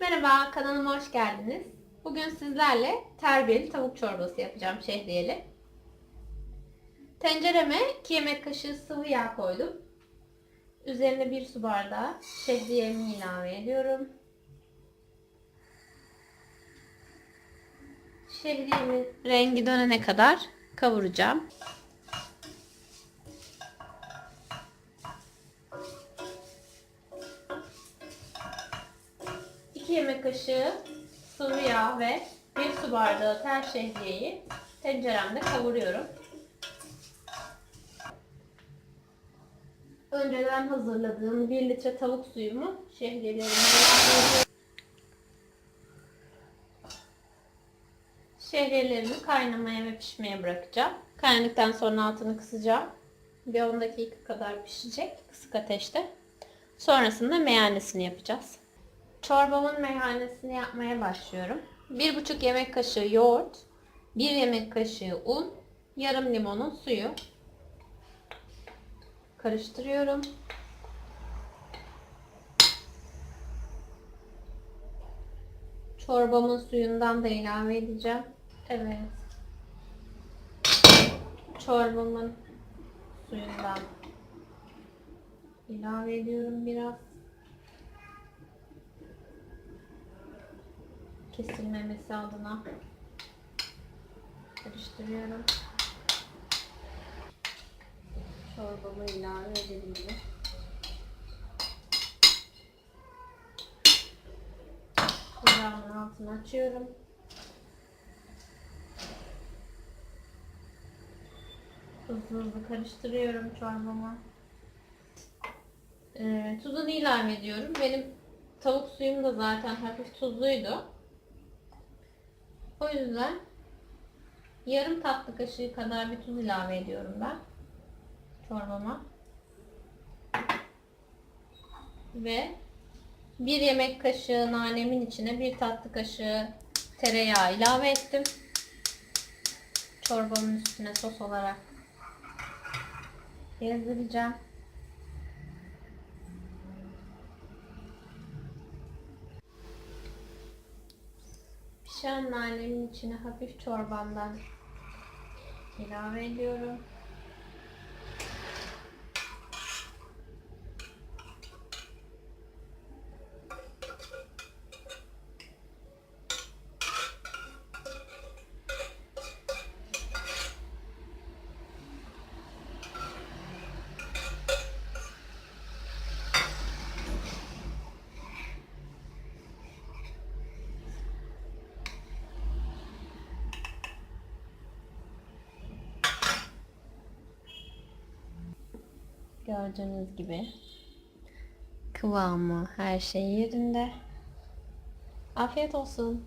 Merhaba, kanalıma hoş geldiniz. Bugün sizlerle terbiyeli tavuk çorbası yapacağım şehriyeli. Tencereme 2 yemek kaşığı sıvı yağ koydum. Üzerine 1 su bardağı şehriyemi ilave ediyorum. Şehriyemin rengi dönene kadar kavuracağım. 2 yemek kaşığı sıvı yağ ve 1 su bardağı tel şehriyeyi tenceremde kavuruyorum. Önceden hazırladığım 1 litre tavuk suyumu şehriyelerime. Şehriyelerimi kaynamaya ve pişmeye bırakacağım. Kaynadıktan sonra altını kısacağım. Bir 10 dakika kadar pişecek kısık ateşte. Sonrasında meyanesini yapacağız. Çorbamın meyhanesini yapmaya başlıyorum. 1,5 yemek kaşığı yoğurt, 1 yemek kaşığı un, yarım limonun suyu. Karıştırıyorum. Çorbamın suyundan da ilave edeceğim. Evet. Çorbamın suyundan ilave ediyorum biraz. Kesilmemesi adına karıştırıyorum. Çorbamı ilave edelim. Ocağımın altını açıyorum. Hızlı hızlı karıştırıyorum çorbamı. Ee, tuzunu ilave ediyorum. Benim tavuk suyum da zaten hafif tuzluydu. O yüzden yarım tatlı kaşığı kadar bir tuz ilave ediyorum ben çorbama. Ve bir yemek kaşığı nanemin içine bir tatlı kaşığı tereyağı ilave ettim. Çorbamın üstüne sos olarak gezdireceğim. Pişen nanemin içine hafif çorbamdan ilave ediyorum. Gördüğünüz gibi kıvamı her şey yerinde. Afiyet olsun.